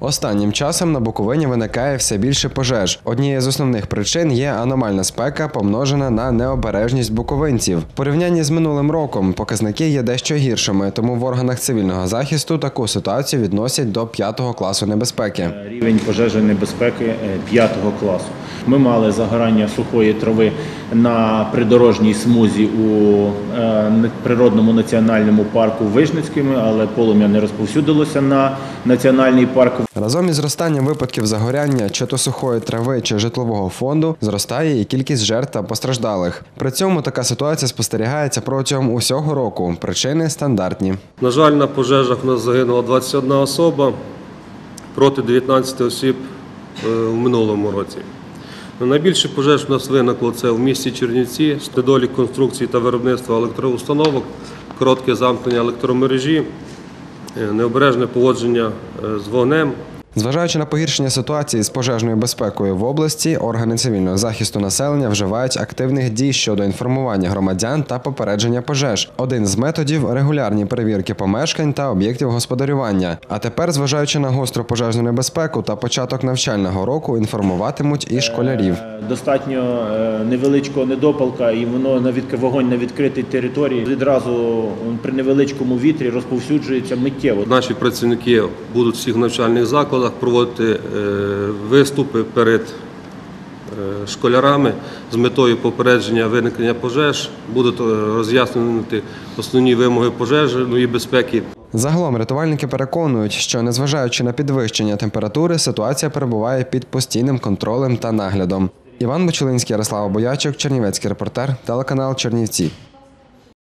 Останнім часом на Буковині виникає все більше пожеж. Однією з основних причин є аномальна спека, помножена на необережність буковинців. В порівнянні з минулим роком показники є дещо гіршими, тому в органах цивільного захисту таку ситуацію відносять до п'ятого класу небезпеки. Рівень пожежної небезпеки п'ятого класу. Ми мали загорання сухої трави на придорожній смузі у е, природному національному парку Вижницькому, але полум'я не розповсюдилося на національний парк. Разом із зростанням випадків загоряння чи то сухої трави чи житлового фонду зростає і кількість жертв та постраждалих. При цьому така ситуація спостерігається протягом усього року. Причини стандартні. На жаль, на пожежах у нас загинула 21 особа проти 19 осіб е, в минулому році. Найбільше пожеж у нас виникло це в місті Чернівці, недолік конструкції та виробництва електроустановок, коротке замкнення електромережі, е, необережне поводження е, з вогнем, Зважаючи на погіршення ситуації з пожежною безпекою в області, органи цивільного захисту населення вживають активних дій щодо інформування громадян та попередження пожеж. Один з методів регулярні перевірки помешкань та об'єктів господарювання. А тепер, зважаючи на гостру пожежну небезпеку та початок навчального року, інформуватимуть і школярів. Е, Достатньо е, невеличкого недопалка, і воно на вогонь на відкритій території відразу при невеличкому вітрі розповсюджується миттєво. Наші працівники будуть в всіх навчальних закладах проводити е, виступи перед е, школярами з метою попередження виникнення пожеж, будуть е, роз'яснювати основні вимоги пожежної безпеки. Загалом рятувальники переконують, що незважаючи на підвищення температури, ситуація перебуває під постійним контролем та наглядом. Іван Бочелинський, Ярослава Боячок, Чернівецький репортер, телеканал Чернівці.